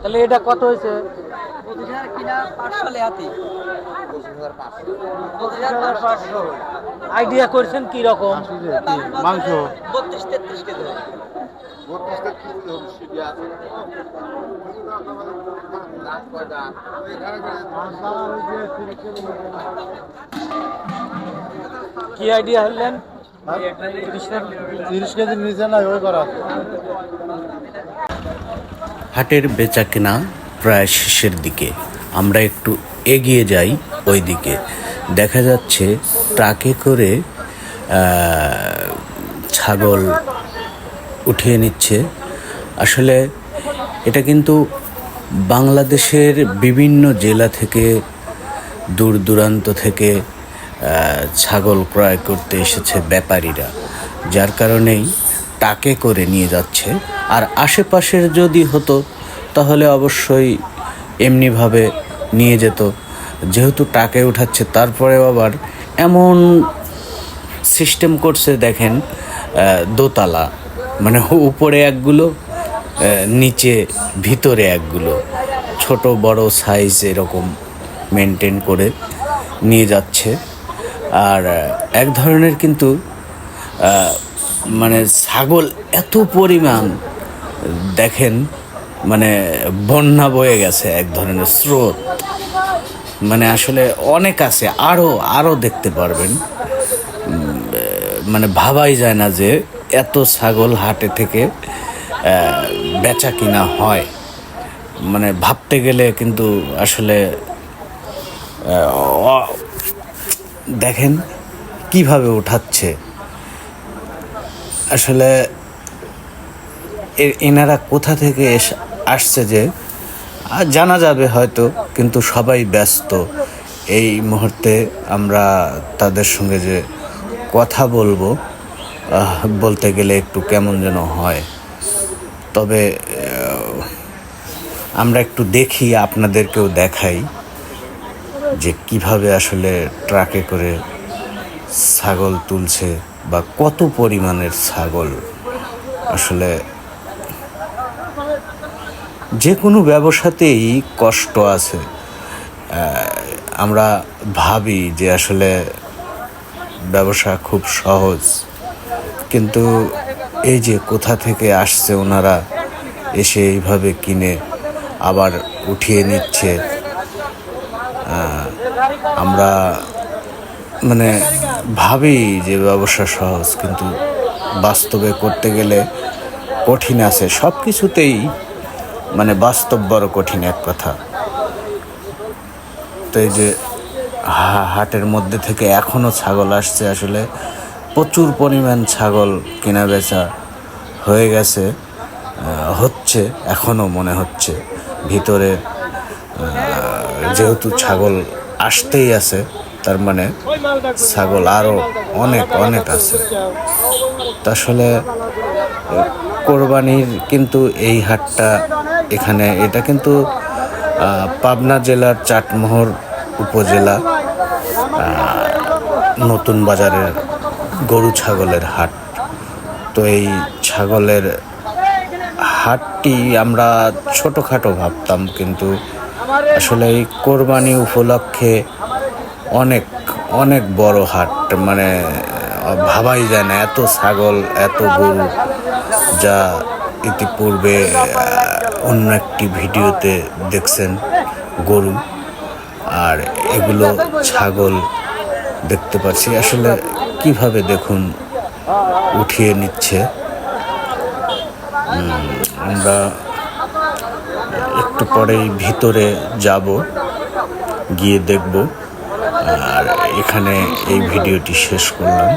তাহলে এটা কত হয়েছে? পঁচিশ হাজার কিনা পাঁচশো। লেহাতি আইডিয়া করছেন কি রকম? মাংস। বত্রিশ তেত্রিশ কেজি। হবে। কি আইডিয়া হলেন? তিরিশ কেজির নিচে নাই ওই করা। হাটের বেচা কেনা প্রায় শেষের দিকে। আমরা একটু এগিয়ে যাই ওই দিকে দেখা যাচ্ছে ট্রাকে করে ছাগল উঠিয়ে নিচ্ছে। আসলে এটা কিন্তু বাংলাদেশের বিভিন্ন জেলা থেকে, দূর দূরান্ত থেকে ছাগল ক্রয় করতে এসেছে ব্যাপারীরা, যার কারণেই টাকে করে নিয়ে যাচ্ছে। আর আশেপাশের যদি হতো, তাহলে অবশ্যই এমনিভাবে নিয়ে যেত। যেহেতু টাকে উঠাচ্ছে তারপরে আবার এমন সিস্টেম করছে, দেখেন দোতলা মানে উপরে একগুলো নিচে ভিতরে একগুলো, ছোট বড় সাইজ এরকম মেনটেন করে নিয়ে যাচ্ছে। আর এক ধরনের কিন্তু মানে ছাগল এত পরিমাণ, দেখেন মানে বন্যা বয়ে গেছে এক ধরনের স্রোত। মানে আসলে অনেক আছে আরও আরও দেখতে পারবেন। মানে ভাবাই যায় না যে এত ছাগল হাটে থেকে বেচা কিনা হয়। মানে ভাবতে গেলে কিন্তু আসলে দেখেন কীভাবে উঠাচ্ছে। আসলে এনারা কোথা থেকে এস- আসছে যে জানা যাবে হয়তো, কিন্তু সবাই ব্যস্ত। এই মুহূর্তে আমরা তাদের সঙ্গে যে কথা বলব বলতে গেলে একটু কেমন যেন হয়। তবে আমরা একটু দেখি, আপনাদেরকেও দেখাই যে কীভাবে আসলে ট্রাকে করে ছাগল তুলছে বা কত পরিমাণের ছাগল আসলে যে কোনো ব্যবসাতেই কষ্ট আছে। আমরা ভাবি যে আসলে ব্যবসা খুব সহজ, কিন্তু এই যে কোথা থেকে আসছে ওনারা, এসে এইভাবে কিনে আবার উঠিয়ে নিচ্ছে। আমরা মানে ভাবি যে ব্যবসা সহজ, কিন্তু বাস্তবে করতে গেলে কঠিন আছে। সব কিছুতেই মানে বাস্তব বড় কঠিন এক কথা। তো এই যে হাটের মধ্যে থেকে এখনও ছাগল আসছে আসলে। প্রচুর পরিমাণ ছাগল কেনা বেচা হয়ে গেছে হচ্ছে এখনও মনে হচ্ছে। ভিতরে যেহেতু ছাগল আসতেই আছে, তার মানে ছাগল আরও অনেক অনেক আছে। আসলে কোরবানির কিন্তু এই হাটটা এখানে, এটা কিন্তু পাবনা জেলার চাটমোহর উপজেলা নতুন বাজারের গরু ছাগলের হাট। তো এই ছাগলের হাটটি আমরা ছোটোখাটো ভাবতাম, কিন্তু আসলে এই কোরবানি উপলক্ষে অনেক অনেক বড় হাট। মানে ভাবাই যায় না, এত ছাগল, এত গরু যা ইতিপূর্বে অন্য একটি ভিডিওতে দেখছেন গরু। আর এগুলো ছাগল দেখতে পাচ্ছি। আসলে কীভাবে দেখুন উঠিয়ে নিচ্ছে? আমরা একটু পরেই ভিতরে যাব, গিয়ে দেখব। আর এখানে এই ভিডিওটি শেষ করলাম।